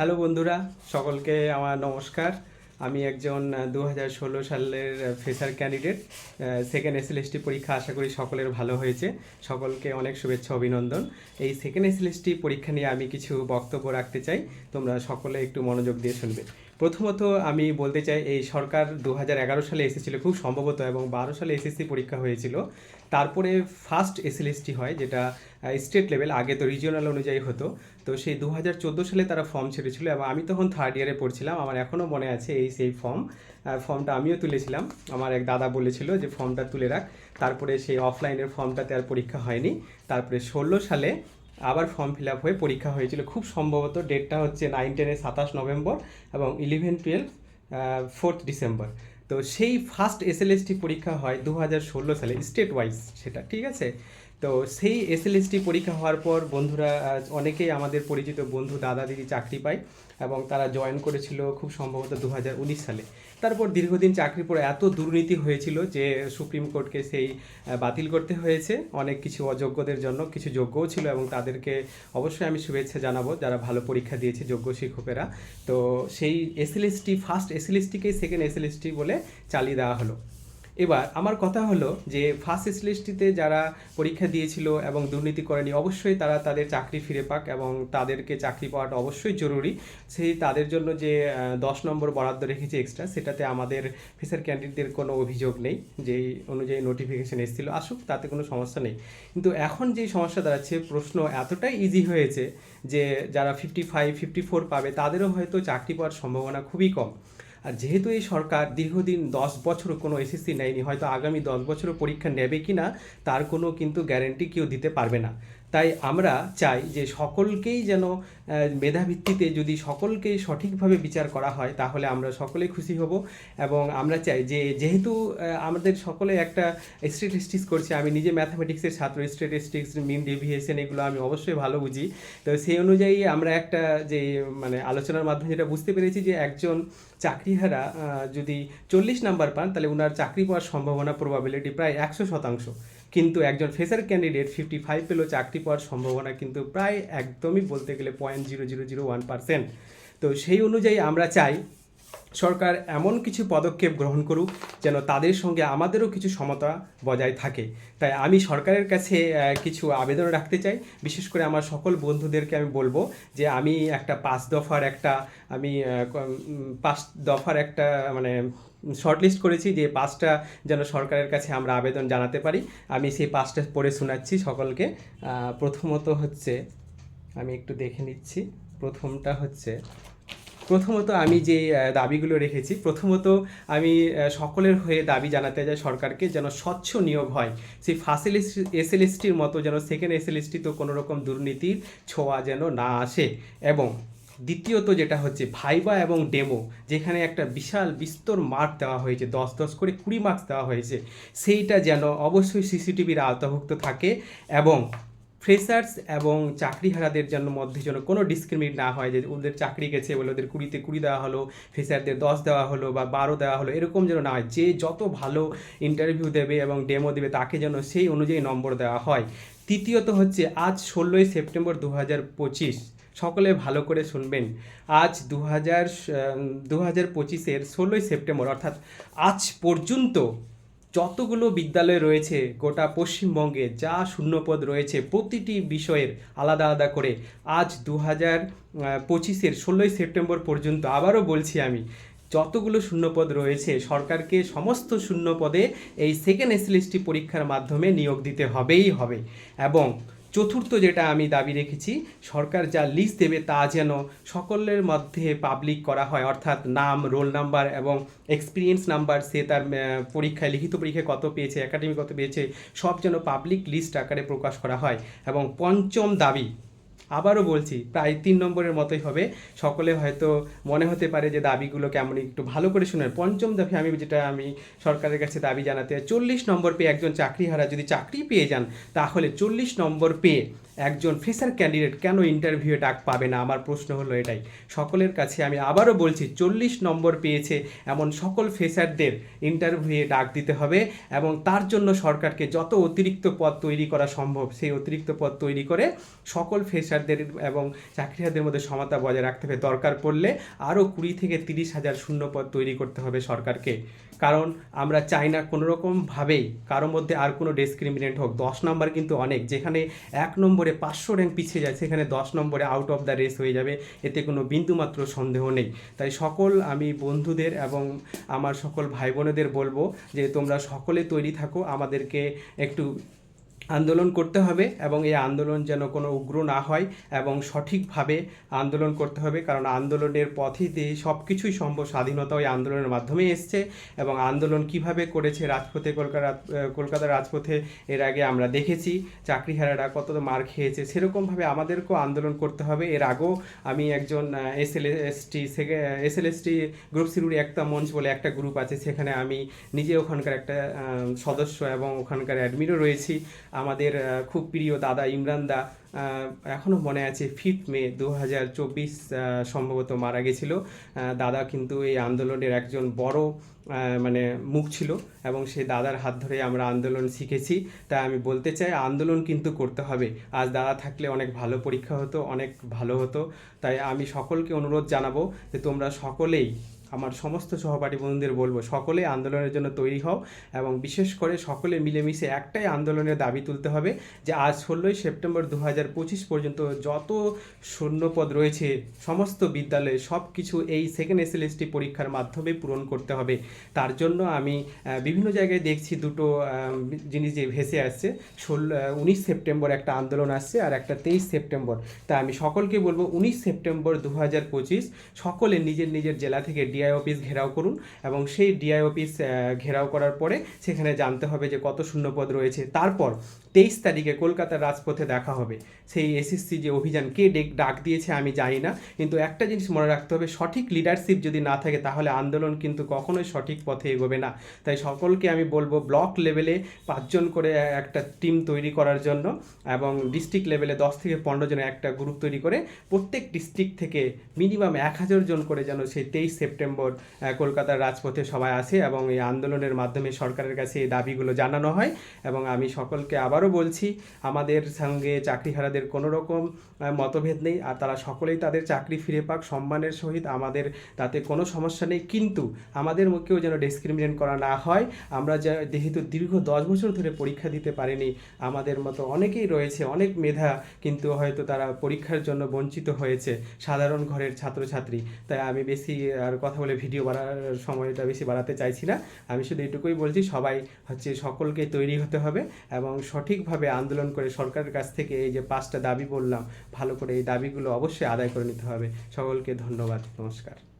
Hello বন্ধুরা, সকলকে আমার নমস্কার। আমি একজন দু হাজার ষোলো সালের ফ্রেশার ক্যান্ডিডেট সেকেন্ড এসএলএসটি পরীক্ষা আশা করি সকলের ভালো হয়েছে। সকলকে অনেক শুভেচ্ছা, অভিনন্দন। এই সেকেন্ড এসএলএসটি পরীক্ষা নিয়ে আমি কিছু বক্তব্য রাখতে চাই। তোমরা সকলে একটু মনোযোগ দিয়ে শুনবে। প্রথমত আমি বলতে চাই, এই সরকার দু হাজার এগারো সালে এসেছিল, খুব সম্ভবত, এবং বারো সালে এসএসসি পরীক্ষা হয়েছিল। তারপরে ফার্স্ট এসএলএসটি হয়, যেটা স্টেট লেভেল আগে তো রিজিওনাল অনুযায়ী হতো। তো সেই দু হাজার চোদ্দ সালে তারা ফর্ম ছেড়েছিল, এবং আমি তখন থার্ড ইয়ারে পড়ছিলাম। আমার এখনও মনে আছে এই সেই ফর্ম ফর্মটা আমিও তুলেছিলাম। আমার এক দাদা বলেছিল যে, ফর্মটা তুলে রাখ। তারপরে সেই অফলাইনের ফর্মটাতে আর পরীক্ষা হয়নি। তারপরে ষোলো সালে আবার ফর্ম ফিল আপ হয়ে পরীক্ষা হয়েছিল। খুব সম্ভবত ডেটটা হচ্ছে নাইন টেনের সাতাশ নভেম্বর এবং ইলেভেন টুয়েলভ ফোর্থ ডিসেম্বর তো সেই ফার্স্ট এসএলএসটি পরীক্ষা হয় দু হাজার ষোলো সালে স্টেট ওয়াইজ সেটা, ঠিক আছে? তো সেই এসএলএসটি পরীক্ষা হওয়ার পর বন্ধুরা অনেকেই আমাদের পরিচিত বন্ধু দাদা দিদি চাকরি পায় এবং তারা জয়েন করেছিল খুব সম্ভবত দু হাজার উনিশ সালে। তারপর দীর্ঘদিন চাকরির পরে এত দুর্নীতি হয়েছিল যে সুপ্রিম কোর্টকে সেই বাতিল করতে হয়েছে। অনেক কিছু অযোগ্যদের জন্য কিছু যোগ্যও ছিল এবং তাদেরকে অবশ্যই আমি শুভেচ্ছা জানাব যারা ভালো পরীক্ষা দিয়েছে যোগ্য শিক্ষকেরা। তো সেই এসএলএসটি ফার্স্ট এসএলএসটিকেই সেকেন্ড এসএলএসটি বলে চালিয়ে দেওয়া হলো। এবার আমার কথা হলো যে ফার্স্ট এসএলএসটিতে যারা পরীক্ষা দিয়েছিল এবং দুর্নীতি করেনি, অবশ্যই তারা তাদের চাকরি ফিরে পাক এবং তাদেরকে চাকরি পাওয়াটা অবশ্যই জরুরি। সেই তাদের জন্য যে দশ নম্বর বরাদ্দ রেখেছে এক্সট্রা সেটাতে আমাদের ফিসার ক্যান্ডিডেটদের কোনো অভিযোগ নেই যেই অনুযায়ী নোটিফিকেশন এসেছিল। আসুক, তাতে কোনো সমস্যা নেই। কিন্তু এখন যেই সমস্যা দাঁড়াচ্ছে, প্রশ্ন এতটাই ইজি হয়েছে যে, যারা ফিফটি ফাইভ ফিফটি ফোর পাবে, তাদেরও হয়তো চাকরি পাওয়ার সম্ভাবনা খুবই কম। আর যেহেতু এই সরকার দীর্ঘদিন দশ বছর কোনো এসএসসি নেয়নি, হয়তো আগামী দশ বছরও পরীক্ষা নেবে কি না তার কোনো কিন্তু গ্যারেন্টি কেউ দিতে পারবে না। তাই আমরা চাই যে সকলকেই যেন মেধাভিত্তিতে যদি সকলকেই সঠিকভাবে বিচার করা হয়, তাহলে আমরা সকলেই খুশি হব এবং আমরা চাই যে, যেহেতু আমাদের সকলে একটা স্ট্যাটিস্টিক্স করছে, আমি নিজে ম্যাথামেটিক্সের ছাত্র স্ট্যাটিস্টিক্স মিন ডেভিয়েশন এগুলো আমি অবশ্যই ভালো বুঝি। তো সেই অনুযায়ী আমরা একটা যে মানে আলোচনার মাধ্যমে যেটা বুঝতে পেরেছি যে, একজন চাকরিহারা যদি চল্লিশ নাম্বার পান, তাহলে ওনার চাকরি পাওয়ার সম্ভাবনা প্রবাবিলিটি প্রায় একশো শতাংশ। কিন্তু একজন ফেসার ক্যান্ডিডেট ফিফটি ফাইভ পেলেও চাকরি পাওয়ার সম্ভাবনা কিন্তু প্রায় একদমই বলতে গেলে point zero zero zero one percent তো সেই অনুযায়ী আমরা চাই সরকার এমন কিছু পদক্ষেপ গ্রহণ করুক যেন তাদের সঙ্গে আমাদেরও কিছু সমতা বজায় থাকে। তাই আমি সরকারের কাছে কিছু আবেদন রাখতে চাই। বিশেষ করে আমার সকল বন্ধুদেরকে আমি বলব যে আমি একটা পাঁচ দফার একটা, আমি পাঁচ দফার একটা মানে শর্টলিস্ট করেছি যে পাঁচটা যেন সরকারের কাছে আমরা আবেদন জানাতে পারি। আমি সেই পাঁচটা পড়ে শোনাচ্ছি সকলকে। প্রথমত হচ্ছে, আমি একটু দেখে নিচ্ছি। প্রথমটা হচ্ছে প্রথমত আমি যে দাবিগুলো রেখেছি, প্রথমত আমি সকলের হয়ে দাবি জানাতে চাই সরকারকে যেন স্বচ্ছ নিয়োগ হয়। সেই ফার্স্ট এসএলএসটির মতো যেন সেকেন্ড এসএলএসটি তো কোনো রকম দুর্নীতির ছোঁয়া যেন না আসে। এবং দ্বিতীয়ত যেটা হচ্ছে, ভাইবা এবং ডেমো, যেখানে একটা বিশাল বিস্তর মার্ক দেওয়া হয়েছে, দশ দশ করে কুড়ি মার্কস দেওয়া হয়েছে, সেইটা যেন অবশ্যই সিসিটিভির আওতাভুক্ত থাকে এবং ফ্রেশার্স এবং চাকরিহারাদের জন্য মধ্যে যেন কোনো ডিসক্রিমিনেট না হয়, যে ওদের চাকরি গেছে বলে ওদের কুড়িতে কুড়ি দেওয়া হলো, ফ্রেশারদের দশ দেওয়া হলো বা বারো দেওয়া হলো, এরকম যেন না হয়। যে যত ভালো ইন্টারভিউ দেবে এবং ডেমো দেবে, তাকে যেন সেই অনুযায়ী নম্বর দেওয়া হয়। তৃতীয়ত হচ্ছে, আজ ষোলোই সেপ্টেম্বর দু হাজার পঁচিশ। সকলে ভালো করে শুনবেন। আজ দু হাজার দু হাজার পঁচিশের ষোলোই সেপ্টেম্বর, অর্থাৎ আজ পর্যন্ত যতগুলো বিদ্যালয় রয়েছে গোটা পশ্চিমবঙ্গে, যা শূন্যপদ রয়েছে, প্রতিটি বিষয়ের আলাদা আলাদা করে। আজ দু হাজার পঁচিশের ষোলোই সেপ্টেম্বর পর্যন্ত আবারও বলছি আমি, যতগুলো শূন্যপদ রয়েছে, সরকারকে সমস্ত শূন্যপদে এই সেকেন্ড এসএলএসটি পরীক্ষার মাধ্যমে নিয়োগ দিতে হবেই হবে। এবং চতুর্থ যেটা আমি দাবি রেখেছি, সরকার যা লিস্ট দেবে তা যেন সকলের মধ্যে পাবলিক করা হয়, অর্থাৎ নাম রোল নাম্বার এবং এক্সপিরিয়েন্স নাম্বার সে তার পরীক্ষায়, লিখিত পরীক্ষায় কত পেয়েছে একাডেমি কত পেয়েছে, সব যেন পাবলিক লিস্ট আকারে প্রকাশ করা হয়। এবং পঞ্চম দাবি আবারও বলছি, প্রায় তিন নম্বরের মতোই হবে। সকলে হয়তো মনে হতে পারে যে দাবিগুলো কেমন একটু ভালো করে শুনেন পঞ্চম দাবি আমি যেটা আমি সরকারের কাছে দাবি জানাতে চল্লিশ নম্বর পেয়ে একজন চাকরি হারা যদি চাকরি পেয়ে যান, তাহলে চল্লিশ নম্বর পেয়ে একজন ফ্রেশার ক্যান্ডিডেট কেন ইন্টারভিউ ডাক পাবে না? আমার প্রশ্ন হলো এটাই। সকলের কাছে আমি আবারও বলছি, চল্লিশ নম্বর পেয়েছে এমন সকল ফ্রেশারদের ইন্টারভিউয়ে ডাক দিতে হবে এবং তার জন্য সরকারকে যত অতিরিক্ত পদ তৈরি করা সম্ভব, সেই অতিরিক্ত পদ তৈরি করে সকল ফ্রেশারদের এবং চাকরিহারদের মধ্যে সমতা বজায় রাখতে হবে। দরকার পড়লে আরও কুড়ি থেকে তিরিশ হাজার শূন্য পদ তৈরি করতে হবে সরকারকে। কারণ আমরা চাই না কোনো রকমভাবেই কারোর মধ্যে আর কোনো ডিসক্রিমিনেন্ট হোক। দশ নম্বর কিন্তু অনেক, যেখানে এক নম্বরে পাঁচশো র্যাঙ্ক পিছিয়ে যায়, সেখানে দশ নম্বরে আউট অফ দ্য রেস হয়ে যাবে, এতে কোনো বিন্দুমাত্র সন্দেহ নেই। তাই সকল আমি বন্ধুদের এবং আমার সকল ভাই বোনেদের বলব যে তোমরা সকলে তৈরি থাকো, আমাদেরকে একটু আন্দোলন করতে হবে এবং এই আন্দোলন যেন কোনো উগ্র না হয় এবং সঠিকভাবে আন্দোলন করতে হবে। কারণ আন্দোলনের দিয়ে সব কিছুই সম্ভব। স্বাধীনতা ওই আন্দোলনের মাধ্যমে এসছে এবং আন্দোলন কীভাবে করেছে রাজপথে, কলকাতা কলকাতার রাজপথে এর আগে আমরা দেখেছি। চাকরিহারারা কত মার খেয়েছে। সেরকমভাবে আমাদেরকেও আন্দোলন করতে হবে। এর আগেও আমি একজন S L S T S L S T group সিরুরি একটা মঞ্চ বলে একটা গ্রুপ আছে। সেখানে আমি নিজে ওখানকার একটা সদস্য এবং ওখানকার অ্যাডমিনও রয়েছি। আমাদের খুব প্রিয় দাদা ইমরান দা এখনও মনে আছে ফিফথ মে দু হাজার চব্বিশ সম্ভবত মারা গেছিল। দাদা কিন্তু এই আন্দোলনের একজন বড় মানে মুখ ছিল এবং সেই দাদার হাত ধরে আমরা আন্দোলন শিখেছি। তাই আমি বলতে চাই, আন্দোলন কিন্তু করতে হবে। আজ দাদা থাকলে অনেক ভালো পরীক্ষা হতো, অনেক ভালো হতো। তাই আমি সকলকে অনুরোধ জানাব যে তোমরা সকলেই আমার সমস্ত সহপাঠী বন্ধুদের বলব, সকলে আন্দোলনের জন্য তৈরি হও এবং বিশেষ করে সকলে মিলেমিশে একটাই আন্দোলনের দাবি তুলতে হবে যে আজ ষোলোই সেপ্টেম্বর দু পঁচিশ পর্যন্ত যত শূন্যপদ রয়েছে, সমস্ত বিদ্যালয়ে সব কিছু এই সেকেন্ড এসএলএসটি পরীক্ষার মাধ্যমে পূরণ করতে হবে। তার জন্য আমি বিভিন্ন জায়গায় দেখছি দুটো জিনিস যে ভেসে আসছে। ষোলো উনিশ সেপ্টেম্বর একটা আন্দোলন আসছে আর একটা তেইশ সেপ্টেম্বর। তা আমি সকলকে বলব, উনিশ সেপ্টেম্বর দু হাজার পঁচিশ সকলে নিজের নিজের জেলা থেকে ডিআই অফিস ঘেরাও করুন এবং সেই ডিআই অফিস ঘেরাও করার পরে সেখানে জানতে হবে যে কত শূন্যপদ রয়েছে। তারপর তেইশ তারিখে কলকাতার রাজপথে দেখা হবে। সেই এসএসসি যে অভিযান, কে ডেক, ডাক দিয়েছে আমি জানি না। কিন্তু একটা জিনিস মনে রাখতে হবে, সঠিক লিডারশিপ যদি না থাকে তাহলে আন্দোলন কিন্তু কখনোই সঠিক পথে এগোবে না। তাই সকলকে আমি বলব ব্লক লেভেলে পাঁচজন করে একটা টিম তৈরি করার জন্য এবং ডিস্ট্রিক্ট লেভেলে দশ থেকে পনেরো জনের একটা গ্রুপ তৈরি করে প্রত্যেক ডিস্ট্রিক্ট থেকে মিনিমাম এক হাজার জন করে যেন সেই তেইশ সেপ্টেম্বর আহ, কলকাতার রাজপথে সবাই আসে এবং এই আন্দোলনের মাধ্যমে সরকারের কাছে এই দাবিগুলো জানানো হয় এবং আমি সকলকে আবারও বলছি আমাদের সঙ্গে চাকরিহারাদের কোনো রকম মতভেদ নেই আর তারা সকলেই তাদের চাকরি ফিরে পাক সম্মানের সহিত আমাদের তাতে কোনো সমস্যা নেই। কিন্তু আমাদের মুখেও যেন ডিসক্রিমিনেট করা না হয় আমরা যেহেতু দীর্ঘ দশ বছর ধরে পরীক্ষা দিতে পারিনি আমাদের মতো অনেকেই রয়েছে অনেক মেধা কিন্তু হয়তো তারা পরীক্ষার জন্য বঞ্চিত হয়েছে সাধারণ ঘরের ছাত্রছাত্রী। তাই আমি বেশি আর কথা বলে ভিডিও বাড়ার সময়টা বেশি বাড়াতে চাইছি না। আমি শুধু এটুকুই বলছি, সবাই হচ্ছে সকলকে তৈরি হতে হবে এবং সঠিকভাবে আন্দোলন করে সরকারের কাছ থেকে এই যে পাঁচটা দাবি বললাম, ভালো করে এই দাবিগুলো অবশ্যই আদায় করে নিতে হবে। সকলকে ধন্যবাদ, নমস্কার।